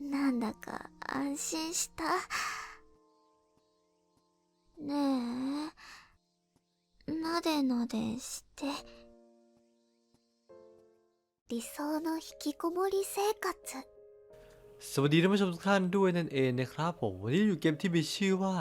なんだか安心した。ねえ、なでなでして。理想の引きこもり生活。 สวัสดีท่านผู้ชมทุกท่านด้วยนั่นเองนะครับผมวันนี้อยู่เกมที่มีชื่อว่า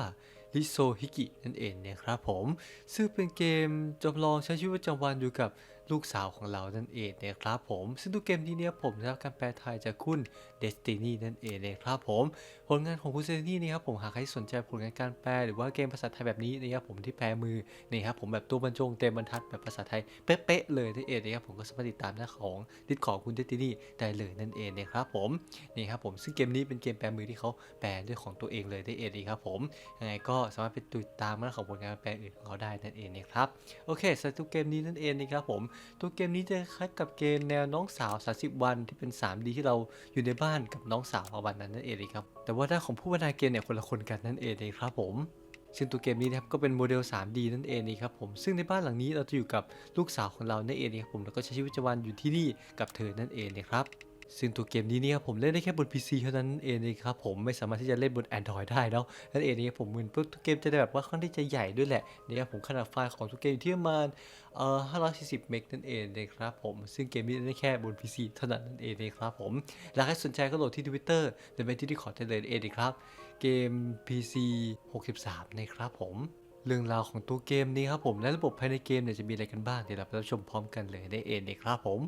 ลิโซฮิกินั่นเองนะครับผมซึ่งเป็นเกมจำลองใช้ชีวิตประจำวันอยู่กับ ลูกสาวของเรานั่นเองนะครับผมซึ่งตัวเกมนี้เนี่ยผมได้รับการแปลไทยจากคุณเดสตินีนั่นเองนะครับผมผลงานของคุณเดสตินีนี่ครับผมหากใครสนใจผลงานการแปลหรือว่าเกมภาษาไทยแบบนี้นะครับผมที่แปลมือนี่ครับผมแบบตัวบรรจงเต็มบรรทัดแบบภาษาไทยเป๊ะๆเลยนั่นเองนะครับผมก็สามารถติดตามได้ของดิสของคุณเดสตินีได้เลยนั่นเองนะครับผมนี่ครับผมซึ่งเกมนี้เป็นเกมแปลมือที่เขาแปลด้วยของตัวเองเลยได้เองนะครับผมยังไงก็สามารถไปติดตามเรื่องของผลงานแปลอื่นของเขาได้นั่นเองนะครับโอเคสำหรับเกมนี้นั่นเองนะครับผมตัวเกมนี้จะคล้ายกับเกมแนวน้องสาว 30 วันที่เป็น 3D ที่เราอยู่ในบ้านกับน้องสาววันนั้นนั่นเองครับ แต่ว่าด้านของผู้บรรณาเกมเนี่ยคนละคนกันนั่นเองครับผมซึ่งตัวเกมนี้นะครับก็เป็นโมเดล 3D นั่นเองครับผมซึ่งในบ้านหลังนี้เราจะอยู่กับลูกสาวของเรานั่นเองนะครับผมแล้วก็ใช้ชีวิตประจำวันอยู่ที่นี่กับเธอนั่นเองนะครับ ซึ่งตัวเกมนี้เนี่ยผมเล่นได้แค่บน PC เท่านั้นเองนะครับผมไม่สามารถที่จะเล่นบน Android ได้เนาะนั่นเองนะครับผมเหมือนพวกตัวเกมจะได้แบบว่าค่อนข้างที่จะใหญ่ด้วยแหละนะครับผมขนาดไฟล์ของตัวเกมอยู่ที่ประมาณเอ่อ540 เมกนั่นเองนะครับผมซึ่งเกมนี้เล่นได้แค่บน PC เท่านั้นนั่นเองนะครับผมและใครสนใจก็โหลดที่ Twitter หรือไปที่ที่ขอได้เลยนั่นเองนะครับเกม PC 63 นะครับผมเรื่องราวของตัวเกมนี้ครับผมและระบบภายในเกมเนี่ยจะมีอะไรกันบ้างเดี๋ยวเราไปรับชมพร้อมกันเลยได้เองนะครับผม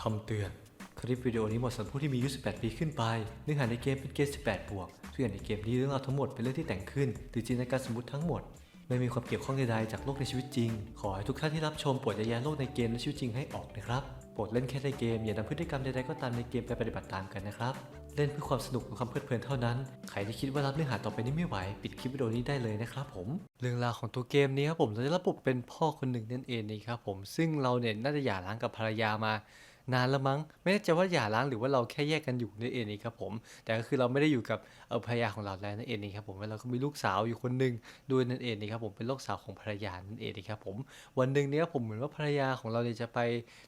คำเตือน คลิปวิดีโอนี้เหมาะสำหรับผู้ที่มีอายุ 18 ปีขึ้นไป เนื้อหาในเกมเป็นเกม 18 บวกทุกอย่างในเกมนี้เรื่องราวทั้งหมดเป็นเรื่องที่แต่งขึ้นหรือจินตนาการสมมติทั้งหมด ไม่มีความเกี่ยวข้องใดๆจากโลกในชีวิตจริง ขอให้ทุกท่านที่รับชมโปรดอย่าแยกโลกในเกมและชีวิตจริงให้ออกนะครับ โปรดเล่นแค่ในเกมอย่านำพฤติกรรมใดๆก็ตามในเกมไปปฏิบัติตามกันนะครับ เล่นเพื่อความสนุกและความเพลิดเพลินเท่านั้น ใครที่คิดว่ารับเนื้อหาต่อไปนี้ไม่ไหว ปิดคลิปวิดีโอนี้ได้เลยนะครับผม เรื่องราวของตัวเกมนี้ครับผมเราจะรับบทเป็นพ่อคนหนึ่งนั่นเองนะครับผม ซึ่งเราเนี่ยน่าจะหย่าร้างกับภรรยามา นานแล้วมั้ง ไม่แน่ใจว่าหย่าร้างหรือว่าเราแค่แยกกันอยู่นั่นเองนี่ครับผม แต่ก็คือเราไม่ได้อยู่กับภรรยาของเราแล้วนั่นเองนี่ครับผมแล้วเราก็มีลูกสาวอยู่คนหนึ่งด้วยนั่นเองนี่ครับผมเป็นลูกสาวของภรรยานั่นเองนี่ครับผมวันหนึ่งเนี่ยผมเหมือนว่าภรรยาของเราเนี่ยจะไป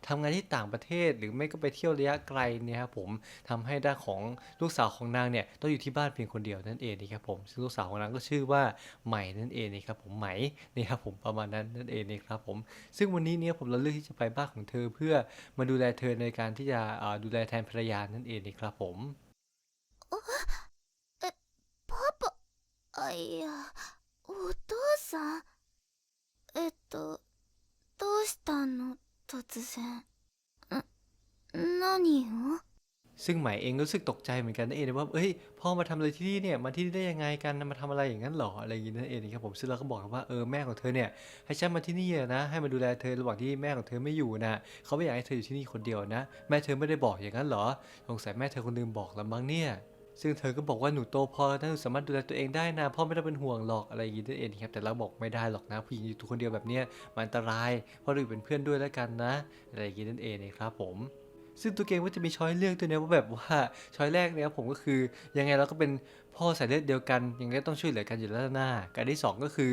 ทำงานที่ต่างประเทศ หรือไม่ก็ไปเที่ยวระยะไกลเนี่ยครับผมทำให้ด้านของลูกสาวของนางเนี่ยต้องอยู่ที่บ้านเพียงคนเดียวนั่นเองนี่ครับผมซึ่งลูกสาวของนางก็ชื่อว่าใหม่นั่นเองนี่ครับผมไหมนี่ครับผมประมาณนั้นนั่นเองนี่ครับผม ซึ่งวันนี้เนี่ยผมเราเลือกที่จะไปบ้านของเธอเพื่อมาดูแลเธอในการที่จะเอ่อดูแลแทนภรรยานั่นเองนี่ครับผม パパ、あ、いや、お父さん。えっと、どうしたの突然。ん、何を ซึ่งหม่เองก็รู้สึกตกใจเหมือนกันนั่นเองว่าเอ้ยพ่อมาทำอะไรที่นี่เนี่ยมาที่นี่ได้ยังไงกันมาทำอะไรอย่างนั้นหรออะไรอย่างนี้นั่นเองครับผมซึ่งเราก็บอกกันว่าเออแม่ของเธอเนี่ยให้ฉันมาที่นี่อะนะให้มาดูแลเธอระหว่างที่แม่ของเธอไม่อยู่นะเขาไม่อยากให้เธออยู่ที่นี่คนเดียวนะแม่เธอไม่ได้บอกอย่างนั้นหรอสงสัยแม่เธอคนลืมบอกละมั้งเนี่ยซึ่งเธอก็บอกว่าหนูโตพอแล้วหนูสามารถดูแลตัวเองได้นะพ่อไม่ต้องเป็นห่วงหรอกอะไรอย่างนี้นั่นเองครับแต่เราบอกไม่ได้หรอกนะผู้หญิงอยู่ตัวคนเดียวแบบเนี้ยมันอันตรายเพราะเราอยู่เป็นเพื่อนด้วยแล้วกันนะอะไรอย่างนี้นั่นเองนะครับผม ซึ่งตัวเกมก็จะมีช้อยเลือกด้วยนะว่าแบบว่าช้อยแรกเนี่ยผมก็คือยังไงเราก็เป็น พ่อสายเลือดเดียวกันยังไงต้องช่วยเหลือกันอยู่แล้วหน้าการที่สองก็คือ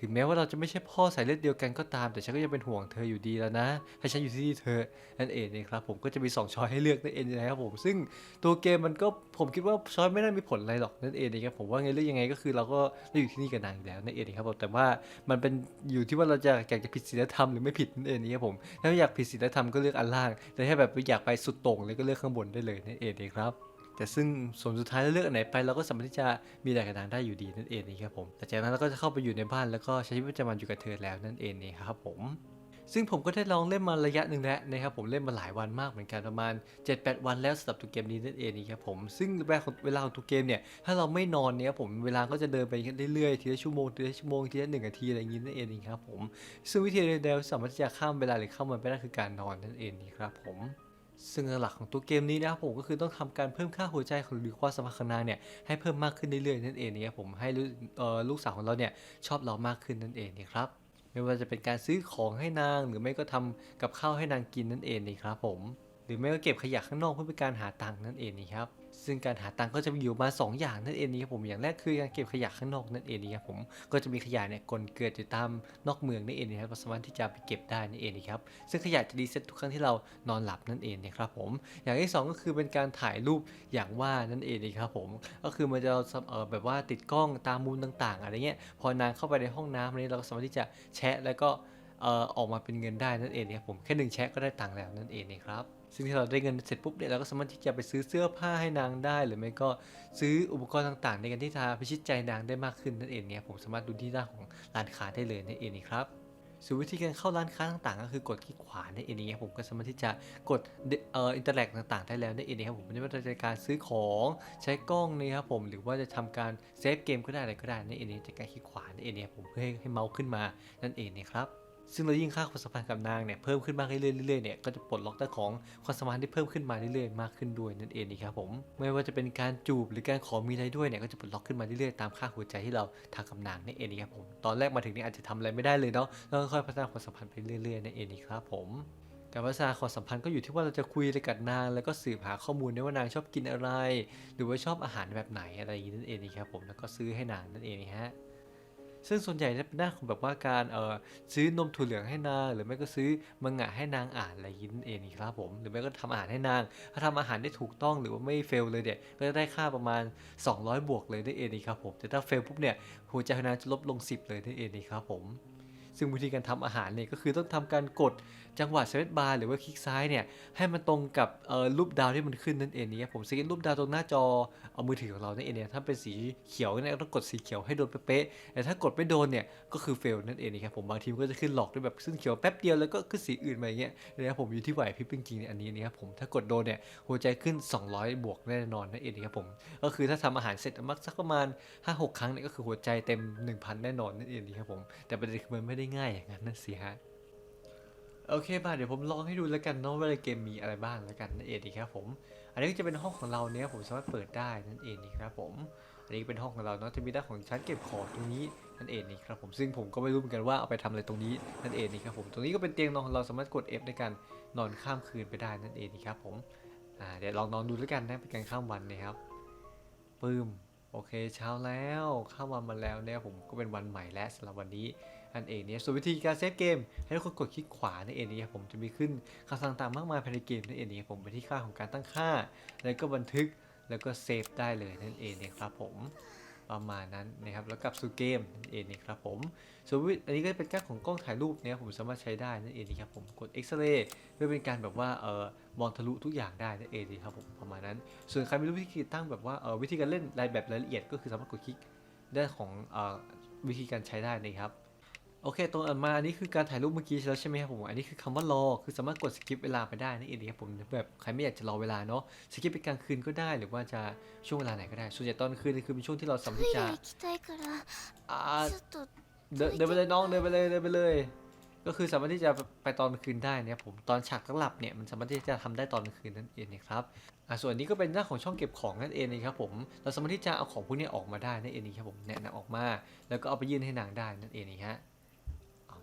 ถึงแม้ว่าเราจะไม่ใช่พ่อสายเลือดเดียวกันก็ตาม แต่ฉันก็ยังเป็นห่วงเธออยู่ดีแล้วนะ ให้ฉันอยู่ที่นี่เธอนั่นเองนะครับผมก็จะมีสองช้อยให้เลือกนั่นเองนะครับผมซึ่งตัวเกมมันก็ผมคิดว่าช้อยไม่น่ามีผลอะไรหรอกนั่นเองนะครับผมว่าไงเรื่องยังไงก็คือเราก็ได้อยู่ที่นี่กับนางอยู่แล้วนั่นเองนะครับผมแต่ว่ามันเป็นอยู่ที่ว่าเราจะอยากจะผิดศีลธรรมหรือไม่ผิดนั่นเองนะครับผมถ้าอยากผิดศีลธรรมก็เลือกอันล่างแต่ถ้าแบบอยากไปสุดโต่งเลยก็เลือกข้างบนได้เลยนั่นเองนะครับ แต่ซึ่งส่วนสุดท้ายแล้วเลือกอันไหนไปเราก็สามารถที่จะมีอะไรกับนางได้อยู่ดีนั่นเองนะครับผมแต่จากนั้นเราก็จะเข้าไปอยู่ในบ้านแล้วก็ใช้ชีวิตประจำวันอยู่กับเธอแล้วนั่นเองนะครับผมซึ่งผมก็ได้ลองเล่นมาระยะหนึ่งแล้วนะครับผมเล่นมาหลายวันมากเหมือนกันประมาณ 7-8 วันแล้วสำหรับตัวเกมนี้นั่นเองนะครับผมซึ่งเวลาของเวลาของตัวเกมเนี่ยถ้าเราไม่นอนเนี่ยผมเวลาก็จะเดินไปเรื่อยๆทีละชั่วโมงทีละชั่วโมงทีละหนึ่งนาทีอะไรอย่างนี้นั่นเองนะครับผมซึ่งวิธีเดียวสามารถที่จะข้ามเวลาหรือข้ามันไปได้คือการนอนนั่นเองนี่ครับผม ซึ่งหลักของตัวเกมนี้นะครับผมก็คือต้องทำการเพิ่มค่าหัวใจหรือความสมพันธ์ของนางเนี่ยให้เพิ่มมากขึ้นเรื่อยๆนั่นเองนะครับผมให้ลูกเอ่อลูกสาวของเราเนี่ยชอบเรามากขึ้นนั่นเองนะครับไม่ว่าจะเป็นการซื้อของให้นาง หรือไม่ก็ทำกับข้าวให้นางกินนั่นเองนี่ครับผม หรือไม่ก็เก็บขยะข้างนอกเพื่อเป็นการหาตังค์นั่นเองนี่ครับ ซึ่งการหาตังค์ก็จะมีอยู่มาสองอย่างนั่นเองนะครับผมอย่างแรกคือการเก็บขยะข้างนอกนั่นเองนะครับผมก็จะมีขยะเนี่ยกลเกลื่อนอยู่ตามนอกเมืองนั่นเองนะครับสามารถที่จะไปเก็บได้นั่นเองนะครับซึ่งขยะจะรีเซ็ตทุกครั้งที่เรานอนหลับนั่นเองนะครับผมอย่างที่สองก็คือเป็นการถ่ายรูปอย่างว่านั่นเองนะครับผมก็คือมันจะเออแบบว่าติดกล้องตามมุมต่างๆอะไรเงี้ยพอนางเข้าไปในห้องน้ำอะไรเราก็สามารถที่จะแชะแล้วก็เออออกมาเป็นเงินได้นั่นเองนะครับผมแค่หนึ่งแชะก็ได้ตังค์แล้วนั่นเองนะครับ ซึ่งที่เราได้เงินเสร็จปุ๊บเนี่ยเราก็สามารถที่จะไปซื้อเสื้อผ้าให้นางได้ หรือไม่ก็ซื้ออุปกรณ์ต่างๆ ในการที่จะพิชิตใจนางได้มากขึ้นนั่นเองเนี่ยผมสามารถดูที่หน้าของร้านค้าได้เลยนั่นเองครับส่วนวิธีการเข้าร้านค้าต่างๆ ก็คือกดคลิกขวานั่นเองนะครับผมก็สามารถที่จะกดเอ่ออินเตอร์แลกต่างๆ ได้แล้วนั่นเองนะครับผมไม่ว่าจะเป็นการซื้อของใช้กล้องนะครับผมหรือว่าจะทำการเซฟเกมก็ได้อะไรก็ได้นั่นเองจากการคลิกขวานั่นเองนะครับผมเพื่อให้ให้เมาส์ขึ้นมานั่นเองนะครับ ซึ่งเรายิ่งค่าความสัมพันธ์กับนางเนี่ยเพิ่มขึ้นมากเรื่อยๆเนี่ยก็จะปลดล็อกได้ของความสัมพันธ์ที่เพิ่มขึ้นมาเรื่อยๆมากขึ้นด้วยนั่นเองนะครับผมไม่ว่าจะเป็นการจูบหรือการขอมีอะไรด้วยเนี่ยก็จะปลดล็อกขึ้นมาเรื่อยๆตามค่าหัวใจที่เราทางกับนางนั่นเองนะครับผมตอนแรกมาถึงนี่อาจจะทำอะไรไม่ได้เลยเนาะแล้วค่อยพัฒนาความสัมพันธ์ไปเรื่อยๆนั่นเองนะครับผมการพัฒนาความสัมพันธ์ก็อยู่ที่ว่าเราจะคุยอะไรกับนางแล้วก็สืบหาข้อมูลได้ว่านางชอบกินอะไร หรือว่าชอบอาหารแบบไหนอะไรอย่างนี้นั่นเองนะครับผมแล้วก็ซื้อให้นางนั่นเองนะฮะ ซึ่งส่วนใหญ่จะเป็นหน้าของแบบว่าการเออซื้อนมถั่วเหลืองให้นางหรือไม่ก็ซื้อมังงะให้นางอ่านอะไรยิ้นเองครับผม หรือไม่ก็ทำอาหารให้นาง ถ้าทำอาหารได้ถูกต้องหรือว่าไม่เฟลเลยเนี่ยก็จะได้ค่าประมาณ 200 บวกเลยได้เองครับผมแต่ถ้าเฟลปุ๊บเนี่ยหัวใจของนางจะลบลง 10 เลยได้เองครับผม ซึ่งวิธีการทำอาหารเนี่ยก็คือต้องทำการกดจังหวะสเวตบาร์หรือว่าคลิกซ้ายเนี่ยให้มันตรงกับรูปดาวที่มันขึ้นนั่นเองนะครับผมซึ่งรูปดาวตรงหน้าจอเอามือถือของเรานั่นเองเนี่ยถ้าเป็นสีเขียวเนี่ยก็ต้องกดสีเขียวให้โดนเป๊ะแต่ถ้ากดไม่โดนเนี่ยก็คือเฟลนั่นเองนะครับผมบางทีมันก็จะขึ้นหลอกด้วยแบบซึ่งเขียวแป๊บเดียวแล้วก็ขึ้นสีอื่นมาอย่างเงี้ยนะครับผมอยู่ที่ไหวพริบจริงๆในอันนี้นะครับผมถ้ากดโดนเนี่ยหัวใจขึ้น 200 บวกแน่นอนนั่นเองนะครับผมก็คือถ้าทำอาหารเสร็จมักสักประมาณ5-6 ครั้งเนี่ยก็คือหัวใจเต็ม 1,000 แน่นอนนั่นเองนะครับผมแต่ประเด็นคือมันไม่ได้ง่ายอย่างนั้นนะสิฮะ โอเคป่ะเดี๋ยวผมลองให้ดูแล้วกันเนาะว่าในเกมมีอะไรบ้างแล้วกันนั่นเองดีครับผม อันนี้ก็จะเป็นห้องของเราเนี่ยผมสามารถเปิดได้นั่นเองนี่ครับผม อันนี้เป็นห้องของเราเนาะจะมีด้านของชั้นเก็บของตรงนี้นั่นเองนี่ครับผมซึ่งผมก็ไม่รู้เหมือนกันว่าเอาไปทำอะไรตรงนี้นั่นเองนี่ครับผมตรงนี้ก็เป็นเตียงนอนของเราสามารถกด F ในการนอนข้ามคืนไปได้นั่นเองนี่ครับผมอ่าเดี๋ยวลองนอนดูแล้วกันนะเป็นการข้ามวันนะครับปึ้มโอเคเช้าแล้วข้ามวันมาแล้วเนี่ยผมก็เป็นวันใหม่แล้วสำหรับวันนี้ นั่นเองเนี่ยส่วนวิธีการเซฟเกม ให้ทุกคนกดคลิกขวานั่นเองนะครับผมจะมีขึ้นคำสั่งต่างๆมากมายภายในเกมนั่นเองนะครับผมไปที่ค่าของการตั้งค่า แล้วก็บันทึกแล้วก็เซฟได้เลยนั่นเองนะครับผมประมาณนั้นนะครับแล้วกลับสู่เกมนั่นเองนะครับผมส่วนวิอันนี้ก็เป็นการของกล้องถ่ายรูปเนี่ยผมสามารถใช้ได้นั่นเองนะครับผมกดเอ็กซเรย์เพื่อเป็นการแบบว่าเออมองทะลุทุกอย่างได้นั่นเองนะครับผมประมาณนั้น ส่วนใครไม่รู้วิธีตั้งแบบว่าเออวิธีการเล่นรายแบบรายละเอียดก็คือสามารถกดคลิกได้ของเออวิธีการใช้ได้นะครับ โอเคตรงอันมาอันนี้คือการถ่ายรูปเมื่อกี้แล้วใช่ไหมครับผม อันนี้คือคำว่ารอ คือสามารถกดสกิปเวลาไปได้นั่นเองครับผม แบบใครไม่อยากจะรอเวลาเนาะ สกิปไปกลางคืนก็ได้ หรือว่าจะช่วงเวลาไหนก็ได้ ส่วนใหญ่ตอนคืนคือเป็นช่วงที่เราสามารถจะเดินไปเลยน้องเดินไปเลยเดินไปเลย ก็คือสามารถที่จะไปตอนคืนได้นะครับผม ตอนฉากตั้งหลับเนี่ยมันสามารถที่จะทำได้ตอนคืนนั่นเองนะครับส่วนนี้ก็เป็นหน้าของช่องเก็บของนั่นเองนะครับผม เราสามารถที่จะเอาของพวกนี้ออกมาได้นั่นเองครับผมแนี่นำออกมา แล้วก็เอาไปยื่นให้นางได้นั่นเองนะฮะ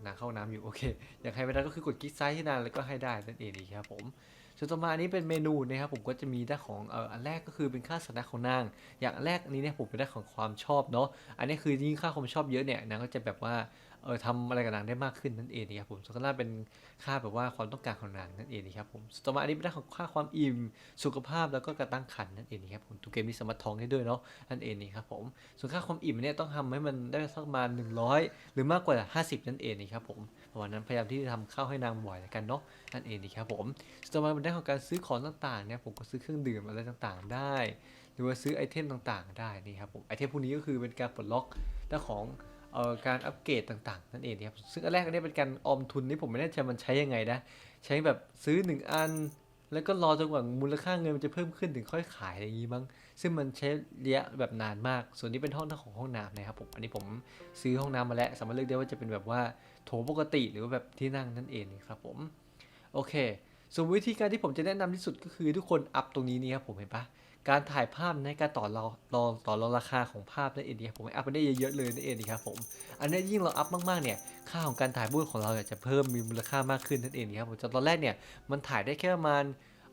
นางเข้าน้ำอยู่โอเค อยากให้ไม่ได้ก็คือกดคลิกซ้ายที่นานแล้วก็ให้ได้นั่นเองดีครับผมส่วนต่อมาอันนี้เป็นเมนูนะครับผมก็จะมีด้านของเอ่ออันแรกก็คือเป็นค่าสแน็คของนาง อย่างแรกอันนี้เนี่ยผมเป็นด้านของความชอบเนาะอันนี้คือยิ่งค่าความชอบเยอะเนี่ยนางก็จะแบบว่า เออทำอะไรกับนางได้มากขึ้นนั่นเองนะครับผมส่วนข้างล่าเป็นค่าแบบว่าความต้องการของนางนั่นเองนะครับผมต่อมาอันนี้เป็นด้านของค่าความอิ่มสุขภาพแล้วก็การตั้งครรภ์นั่นเองนะครับผมตัวเกมนี้สามารถท้องได้ด้วยเนาะนั่นเองนี่ครับผมส่วนค่าความอิ่มเนี่ยต้องทำให้มันได้สักประมาณ100 หรือมากกว่า 50 นั่นเองนะครับผมประมาณนั้นพยายามที่จะทำข้าวให้นางบ่อยแล้วกันเนาะนั่นเองนี่ครับผมต่อมาเป็นด้านของการซื้อของต่างๆเนี่ยผมก็ซื้อเครื่องดื่มอะไรต่างๆ ได้ หรือว่าซื้อไอเทมต่างๆ ได้นี่ครับผมไอเทมพวกนี้ก็คือเป็นการปลดล็อกด้านของเอ่อ การอัปเกรดต่างๆ นั่นเองนะครับซึ่งอันแรกอันนี้เป็นการออมทุนนี่ผมไม่แน่ใจมันใช้ยังไงนะ ใช้แบบซื้อ 1 อัน แล้วก็รอจนกว่ามูลค่าเงินมันจะเพิ่มขึ้นถึงค่อยขายอะไรอย่างนี้มั้งซึ่งมันใช้ระยะแบบนานมาก ส่วนนี้เป็นห้องของห้องน้ำนะครับผมอันนี้ผมซื้อห้องน้ำมาแล้ว สามารถเลือกได้ว่าจะเป็นแบบว่าโถปกติหรือว่าแบบที่นั่งนั่นเองครับผมโอเคส่วนวิธีการที่ผมจะแนะนำที่สุดก็คือทุกคนอัพตรงนี้นี่ครับผมเห็นปะ การถ่ายภาพในการต่อรองต่อต่อรองราคาของภาพนั่นเองครับผมอัพไปได้เยอะๆเลยนั่นเองครับผมอันนี้ยิ่งเราอัพมากๆเนี่ยค่าของการถ่ายบูปของเราจะเพิ่มมีมูลค่ามากขึ้นนั่นเองครับผมจากตอนแรกเนี่ยมันถ่ายได้แค่ประมาณ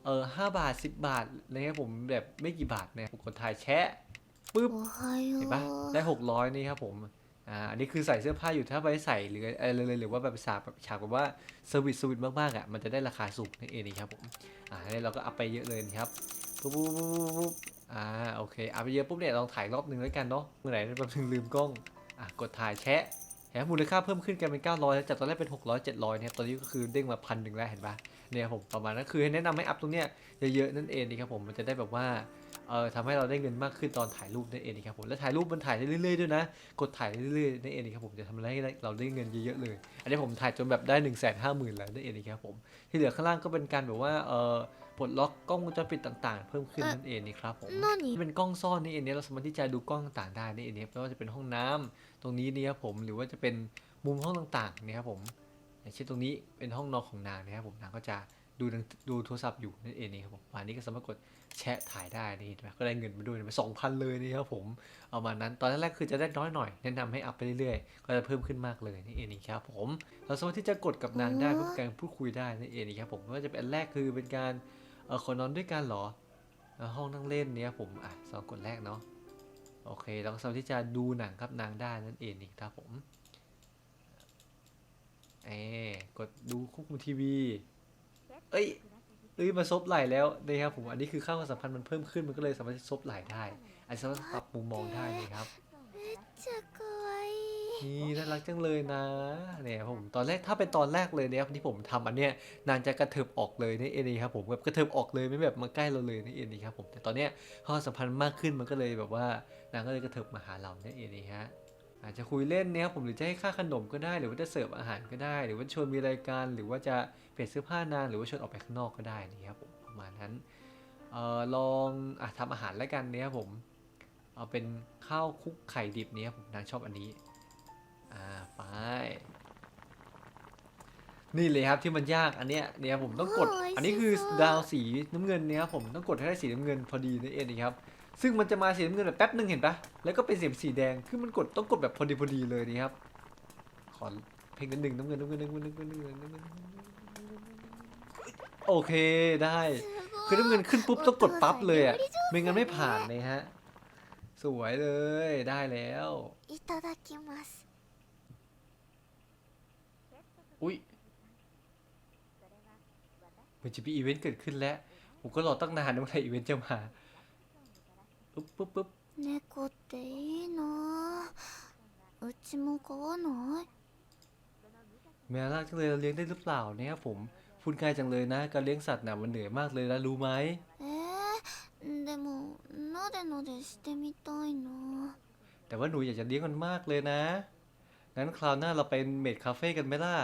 เออห้าบาทสิบบาทนะครับผมแบบไม่กี่บาทเนี่ยผมกดถ่ายแชะปึ๊บเห็นปะได้หกร้อยนี่ครับผมอ่าอันนี้คือใส่เสื้อผ้าอยู่ถ้าไปใส่หรืออะไรเลยหรือว่าแบบฉากแบบฉากแบบว่าสวิตสวิตมากๆอะมันจะได้ราคาสูงนั่นเองครับผมอ่าอันนี้เราก็อัพไปเยอะเลยครับ ปุ๊บปุ๊บปุ๊บปุ๊บอ่าโอเคอัพไปเยอะปุ๊บเนี่ยลองถ่ายรอบหนึ่งแล้วกันเนาะเมื่อไหร่แบบนึงลืมกล้องอะกดถ่ายแชะเห็นมมูลค่าเพิ่มขึ้นกันเป็น 900แล้วจากตอนแรกเป็น 600 700เนี่ยตอนนี้ก็คือเด้งมาพันหนึ่งแล้วเห็นปะเนี่ยผมประมาณนั้นคือแนะนำให้อัพตรงเนี้ยเยอะๆนั่นเองนี่ครับผมมันจะได้แบบว่าเอ่อทำให้เราได้เงินมากขึ้นตอนถ่ายรูปนั่นเองนะครับผมและถ่ายรูปมันถ่ายได้เรื่อยๆด้วยนะ กดถ่ายเรื่อยๆนั่นเองนะครับผมจะทำให้เราได้เงินเยอะๆเลย อันนี้ผมถ่ายจนแบบได้1นึ่งแสนห้าหมื่นแล้วนั่นเองนะครับผมที่เหลือข้างล่างก็เป็นการแบบว่าเอ่อ ปลดล็อกกล้องวงจรปิดต่างๆ เพิ่มขึ้นนั่นเองนี่ครับผม何ที่เป็นกล้องซ่อนนี่เองเนี่ยเราสามารถที่จะดูกล้องต่างๆได้นี่เองเนี่ยไม่ว่าจะเป็นห้องน้ำตรงนี้เนี่ยครับผมหรือว่าจะเป็นมุมห้องต่างๆเนี่ยครับผมอย่างเช่นตรงนี้เป็นห้องนอนของนางนะครับผมนางก็จะดูหนังดูโทรศัพท์อยู่นั่นเองนี่ครับผมอันนี้ก็สามารถกดแชะถ่ายได้นี่เห็นไหมก็ได้เงินมาด้วยไปสองพันเลยนี่ครับผมเอามานั้นตอนแรกๆคือจะได้น้อยหน่อยแนะนำให้อัพไปเรื่อยๆ ก็จะเพิ่มขึ้นมากเลยนี่เองนี่ครับผมเราสามารถที่จะกดกับนางได้เพื่อการพูดคุยได้นั่นเองนี่ครับผมไม่ว่าจะเป็นอันแรกคือเป็นการ เออคนนอนด้วยกันเหรอ ห้องนั่งเล่นเนี้ยผมอะสองคนแรกเนาะโอเคเราก็สามารถที่จะดูหนังครับนางได้นั่นเองนี่ครับผมเอ๊กดดูควบมือทีวี เอ้ยเอ้ยมาซบไหลแล้วนะครับผมอันนี้คือข้าความสัมพันธ์มันเพิ่มขึ้นมันก็เลยสามารถซบไหลได้ อันสามารถปรับมุมมองได้นะครับ นี่น่ารักจังเลยนะ เนี่ยผมตอนแรกถ้าเป็นตอนแรกเลยเนี่ยที่ผมทำอันเนี้ยนางจะกระเถิบออกเลยนี่เองครับผมแบบกระเถิบออกเลยไม่แบบมาใกล้เราเลยนี่เองครับผมแต่ตอนเนี้ยความสัมพันธ์มากขึ้นมันก็เลยแบบว่านางก็เลยกระเถิบมาหาเราเนี่ยเองฮะอาจจะคุยเล่นเนี่ยครับผมหรือจะให้ค่าขนมก็ได้หรือว่าจะเสิร์ฟอาหารก็ได้ หรือว่าชวนมีรายการ หรือว่าจะเปลี่ยนเสื้อผ้านางหรือว่าชวนออกไปข้างนอกก็ได้นี่ครับผมประมาณนั้นเอ่อลองอะทำอาหารแล้วกันเนี่ยครับผมเอาเป็นข้าวคลุกไข่ดิบเนี่ยครับผมนางชอบอันนี้ อ่าไป นี่เลยครับที่มันยากอันเนี้ยเนี่ยผมต้องกด โอ้ย อันนี้คือ ชิโซะ ดาวสีน้ำเงินเนี่ยครับผมต้องกดให้ได้สีน้ำเงินพอดีนั่นเองนะครับ ซึ่งมันจะมาสีน้ำเงินแบบแป๊บหนึ่งเห็นปะแล้วก็เป็นสีสีแดงคือมันกดต้องกดแบบพอดีพอดีเลยนี่ครับ ขอเพลงนิดหนึ่งน้ำเงินน้ำเงินน้ำเงินน้ำเงินน้ำเงินน้ำเงินโอเคได้ す คือ ごい น้ำเงินขึ้นปุ๊บต้องกดปั๊บเลยอ่ะ お父さん料理上手 ไม่งั้นไม่ผ่านเลยฮะ สวยเลยได้แล้ว いただきます อุ้ยมันจะมีอีเวนต์เกิดขึ้นแล้ว ผมก็รอตั้งนานนะเมื่อไหร่อีเวนต์จะมาปุ๊บปุ๊บปุ๊บ 猫っていいなあうちも飼わない แมวน่ารักจังเลยเราเลี้ยงได้หรือเปล่าเนี่ยครับผมพูดง่ายจังเลยนะ การเลี้ยงสัตว์น่ะมันเหนื่อยมากเลยนะรู้ไหม えー、でもなでなでしてみたいな แต่ว่าหนูอยากจะเลี้ยงมันมากเลยนะ งั้นคราวหน้าเราไปเมดคาเฟ่กันไหมล่ะ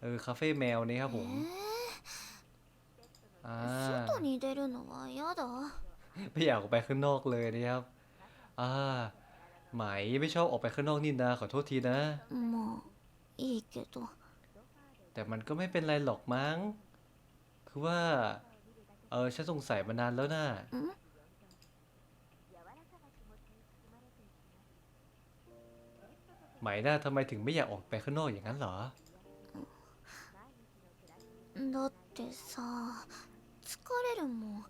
เออคาเฟ่แมวเนี่ยครับผม อ่า えー、外に出るのは嫌だ ไม่อยากออกไปข้างนอกเลยนะครับ อ่า ไหมไม่ชอบออกไปข้างนอกนี่นะขอโทษทีนะ まあいいけど แต่มันก็ไม่เป็นไรหรอกมั้ง คือว่า เออฉันสงสัยมานานแล้วนะ ん ไหมน่าทำไมถึงไม่อยากออกไปข้างนอกอย่างนั้นเหรอ だってさ疲れるもん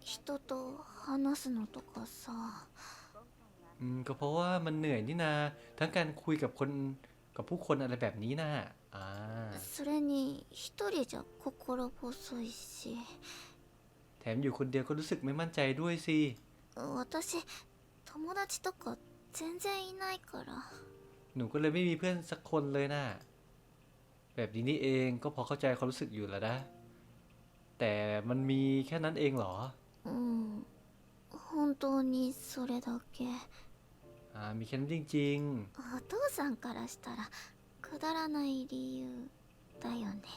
人と話すのとかさ อืม ก็เพราะว่ามันเหนื่อยนี่นา ทั้งการคุยกับคนกับผู้คนอะไรแบบนี้นะอ่า それに一人じゃ心細いし แถมอยู่คนเดียวก็รู้สึกไม่มั่นใจด้วยสิ 私友達とか全然いないから หนูก็เลยไม่มีเพื่อนสักคนเลยนะ แบบนี้นี่เองก็พอเข้าใจความรู้สึกอยู่แล้วนะ แต่มันมีแค่นั้นเองเหรอ うん本当にそれだけ อ่า มีแค่นั้นจริง お父さんからしたらくだらない理由だよね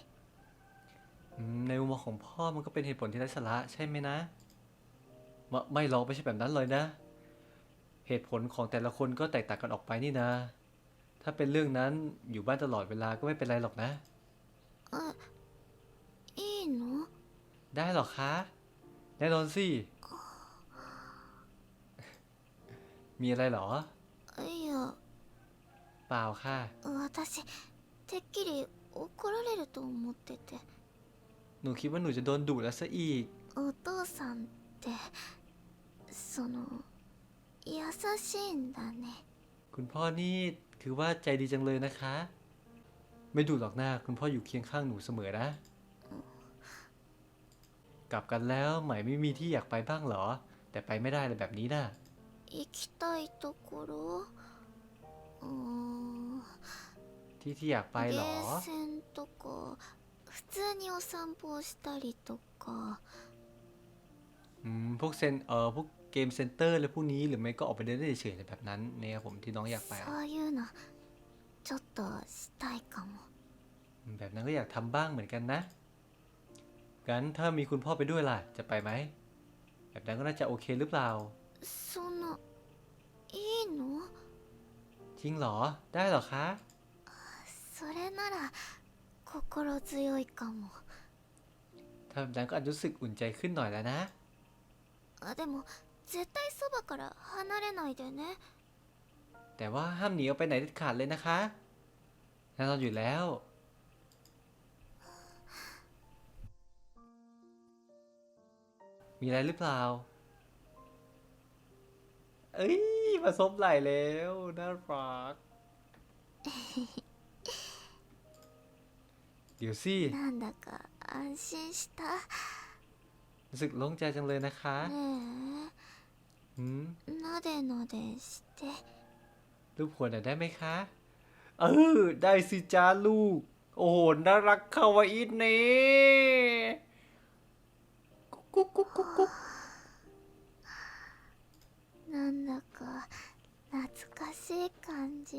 ๆอืมในมุมมองของพ่อมันก็เป็นเหตุผลที่ไร้สาระใช่ไหมนะมะไม่หรอกไม่ใช่แบบนั้นเลยนะ เหตุผลของแต่ละคนก็แตกต่างกันออกไปนี่นะ ถ้าเป็นเรื่องนั้นอยู่บ้านตลอดเวลาก็ไม่เป็นไรหรอกนะ あいいの ได้หรอคะ แน่นอนสิ มีอะไรเหรอ いや เปล่าค่ะ 私てっきり怒られると思ってて หนูคิดว่าหนูจะโดนดุแล้วซะอีก あ お父さんってその優しいんだね คุณพ่อนี่ ถือว่าใจดีจังเลยนะคะ ไม่ดูหรอกหน้า คุณพ่ออยู่เคียงข้างหนูเสมอนะ กลับกันแล้วไหมไม่มีที่อยากไปบ้างเหรอ แต่ไปไม่ได้เลยแบบนี้นะ 行きたいところうーん ที่ที่อยากไปเหรอ ゲーセンとか普通にお散歩をしたりとか อืมพวกเซนเออพวก เกมเซ็นเตอร์อะไรพวกนี้หรือไม่ก็ออกไปเดินเล่นเฉยๆอะไรแบบนั้นเนี่ยผมที่น้องอยากไป そ อะ ういうのちょっとしたいかも อืมแบบนั้นก็อยากทำบ้างเหมือนกันนะงั้นถ้ามีคุณพ่อไปด้วยล่ะ จะไปไหม แบบนั้นก็น่าจะโอเคหรือเปล่า そんないいの จริงเหรอ ได้เหรอคะ それなら心強いかも ถ้าแบบนั้นก็อาจจะรู้สึกอุ่นใจขึ้นหน่อยแล้วนะ あでも 絶対そばから離れないでね แต่ว่าห้ามหนีออกไปไหนเด็ดขาดเลยนะคะแน่นอนอยู่แล้ว มีอะไรหรือเปล่า เอ้ย มาซบไหล่แล้ว น่ารัก เดี๋ยวสิ なんだか安心した รู้สึกโล่งใจจังเลยนะคะ ね หืม えなでなでして รูปหัวหน่อยได้ไหมคะ เออ ได้สิจ้าลูก โอ้โห น่ารักเข้าวาอินเน่กุ๊กกุ๊กกุ๊กกุ๊ก なんだか懐かしい感じ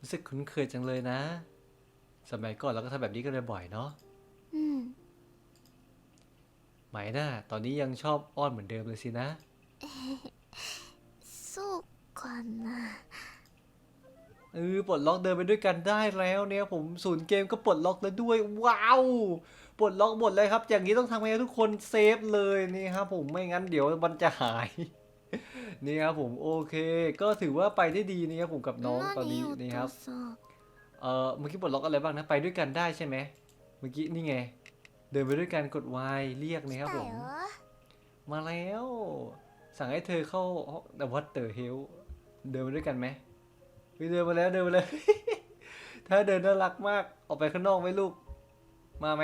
รู้สึกคุ้นเคยจังเลยนะ สมัยก่อนเราก็ทำแบบนี้กันบ่อยๆเนาะ うん ไหมน่ะ ตอนนี้ยังชอบอ้อนเหมือนเดิมเลยสินะ そうかな เออปลดล็อกเดินไปด้วยกันได้แล้วเนี่ยผมศูนย์เกมก็ปลดล็อกแล้วด้วย ว้าว ปลดล็อกหมดเลยครับ อย่างนี้ต้องทำให้ทุกคนเซฟเลยนี่ครับผมไม่งั้นเดี๋ยวมันจะหาย นี่ครับผมโอเค ก็ถือว่าไปได้ดีนี่ครับผมกับน้องตอนนี้ 何お นี่ครับ 父さん เออเมื่อกี้ปลดล็อกอะไรบ้างนะไปด้วยกันได้ใช่ไหมเมื่อกี้นี่ไง เดินไปด้วยกันกด Y เรียกนี่ครับ 来 ผ た ม よ มาแล้ว สั่งให้เธอเข้าแต่วัดเตอร์เฮลเดินมาด้วยกันไหมเดินมาแล้วเดินมาเลยถ้าเดินน่ารักมากออกไปข้างนอกไหมลูก มาไหม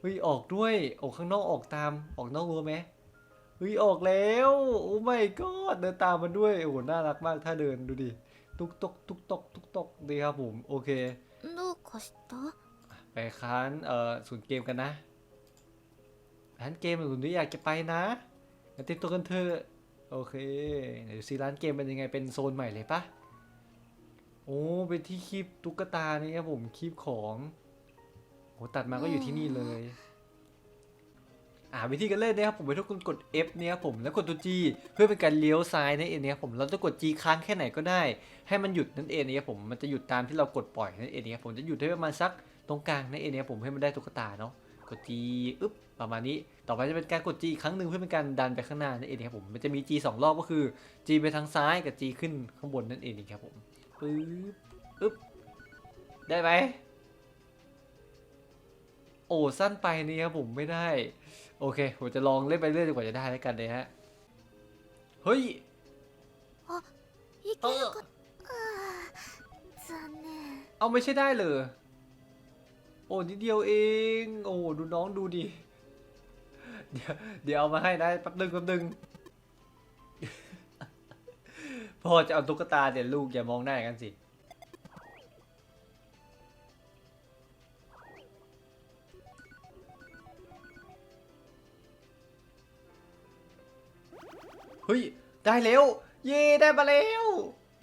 เฮ้ยออกด้วยออกข้างนอกออกตามออกนอกรั้วไหมเฮ้ยออกแล้วโอ้ไม่ก็เดินตามมันด้วยโอ้โหน่ารักมากถ้าเดินดูดิตุกตกตุกตกตุกตกดีครับผมโอเคลูกคอสตไปค้านเอ่อศูนย์เกมกันนะร้านเกมศูนย์นี้อยากจะไปนะ มาติดตัวกันเถอะโอเคเดี๋ยวซีร้านเกมเป็นยังไงเป็นโซนใหม่เลยปะโอ้เป็นที่คีบตุ๊กตานี่ครับผมคีบของโอ้ตัดมาก็อยู่ที่นี่เลย อ่าวิธีการเล่นนะครับผมให้ทุกคนกด F เนี่ยครับผมแล้วกดตัว G เพื่อเป็นการเลี้ยวซ้ายนั่นเองนะครับผมเราจะกด G ค้างแค่ไหนก็ได้ ให้มันหยุดนั่นเองนะครับผมมันจะหยุดตามที่เรากดปล่อยนั่นเองนะครับผมจะหยุดได้ประมาณสักตรงกลางนั่นเองนะครับผมให้มันได้ตุ๊กตาเนาะกด G อึ๊บ ประมาณนี้ ต่อไปจะเป็นการกด G อีครั้งหนึ่งเพื่อเป็นการดันไปข้างหน้านั่นเองครับผม มันจะมี G 2 รอบก็คือ G ไปทางซ้ายกับ G ขึ้นข้างบนนั่นเองครับผมปึ๊บปึ๊บ ได้ไหมโอ้สั้นไปนี่ครับผมไม่ได้ โอเค ผมจะลองเล่นไปเรื่อยจนกว่าจะได้แล้วกันเลยฮะ เฮ้ยเอเอาไม่ใช่ได้เลยโอ้นิดเดียวเอง โอ้ดูน้องดูดิ เดี๋ยวเดี๋ยวเอามาให้นะแป๊บนึงแป๊บนึงพอจะเอาตุ๊กตาเดี๋ยวลูกอย่ามองหน้ากันสิ เฮ้ย ได้แล้ว เย่ได้มาแล้ว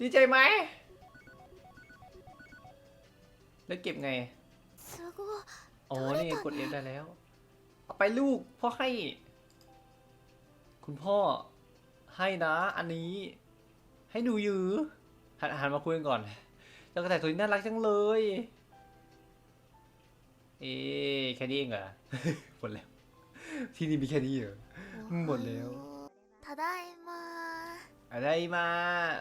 ดีใจไหม แล้วเก็บไง อ๋อ นี่กดเอฟได้แล้ว เอาไปลูก พ่อให้ คุณพ่อ ให้นะ อันนี้ ให้หนูยือหันหันมาคุยกันก่อนเจ้ากระต่ายตัวนี้น่ารักจังเลย เอ๊ะแค่นี้เองเหรอ หมดแล้ว ที่นี่มีแค่นี้เหรอ หมดแล้ว ただいま อะไรมา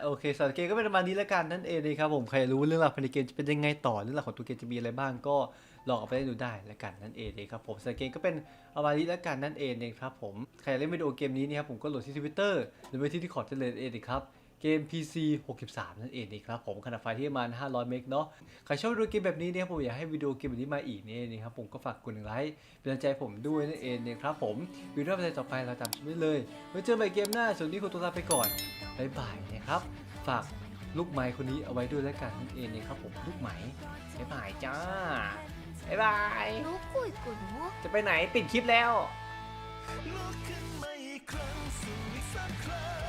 โอเคสำหรับเกมก็เป็นประมาณนี้แล้วกันนั่นเองเลยครับผมใครรู้เรื่องราวภายในเกมจะเป็นยังไงต่อเรื่องราวของตัวเกมจะมีอะไรบ้างก็ ลองเอาไปเล่นดูได้แล้วกันนั่นเองนะครับผมสเกมก็เป็นอวาริแล้วกันนั่นเองนะครับผมใครอยากเล่นวิดีโอเกมนี้นะครับผมก็โหลดที่ทวิตเตอร์หรือไปที่ที่คอร์ดได้เลยเองครับเกม PC 63 นั่นเองนะครับผมขนาดไฟที่ประมาณ 500 เมกเนาะ ใครชอบวิดีโอเกมแบบนี้เนี่ยผมอยากให้วิดีโอเกมแบบนี้มาอีกเนี่ยนะครับผมก็ฝากกดหนึ่งไลค์เป็นกำลังใจผมด้วยนั่นเองนะครับผมวิดีโอต่อไปเราตามชมได้เลยไว้เจอกันใหม่เกมหน้าส่วนนี้ขอตัวลาไปก่อนบ๊ายบายนะครับ ฝากลูกไม้คนนี้เอาไว้ด้วยแล้วกันนั่นเองนะครับผมลูกไม้บ๊ายบายจ้า บ๊ายบายどこ行くのจะไปไหนปิดคลิปแล้ว ลุกขึ้นมาอีกครั้งสวยสักครั้